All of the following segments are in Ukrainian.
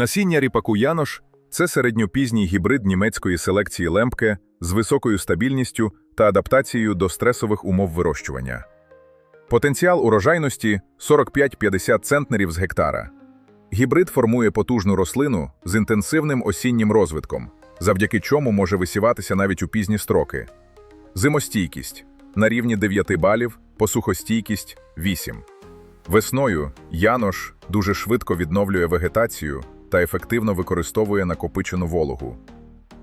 Насіння ріпаку Янош це середньопізній гібрид німецької селекції лемпке з високою стабільністю та адаптацією до стресових умов вирощування. Потенціал урожайності 45-50 центнерів з гектара. Гібрид формує потужну рослину з інтенсивним осіннім розвитком, завдяки чому може висіватися навіть у пізні строки. Зимостійкість на рівні 9 балів, посухостійкість 8. Весною Янош дуже швидко відновлює вегетацію та ефективно використовує накопичену вологу.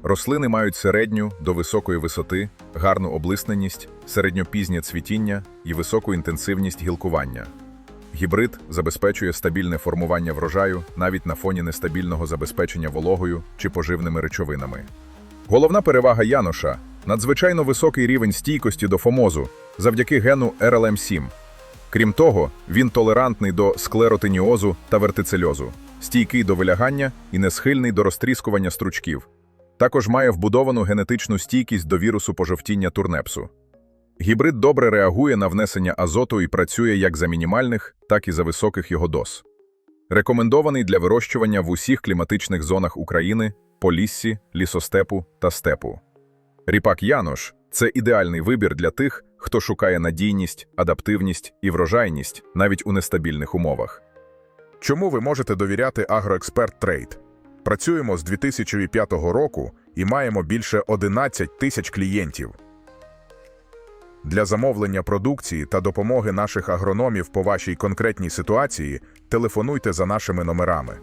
Рослини мають середню до високої висоти, гарну облисненість, середньопізнє цвітіння і високу інтенсивність гілкування. Гібрид забезпечує стабільне формування врожаю навіть на фоні нестабільного забезпечення вологою чи поживними речовинами. Головна перевага Яноша надзвичайно високий рівень стійкості до фомозу завдяки гену RLM7. Крім того, він толерантний до склеротиніозу та вертицельозу, стійкий до вилягання і не схильний до розтріскування стручків. Також має вбудовану генетичну стійкість до вірусу пожовтіння турнепсу. Гібрид добре реагує на внесення азоту і працює як за мінімальних, так і за високих його доз. Рекомендований для вирощування в усіх кліматичних зонах України, Поліссі, лісостепу та степу. Ріпак Янош це ідеальний вибір для тих, хто шукає надійність, адаптивність і врожайність навіть у нестабільних умовах. Чому ви можете довіряти Агроексперт Трейд? Працюємо з 2005 року і маємо більше 11 тисяч клієнтів. Для замовлення продукції та допомоги наших агрономів по вашій конкретній ситуації телефонуйте за нашими номерами.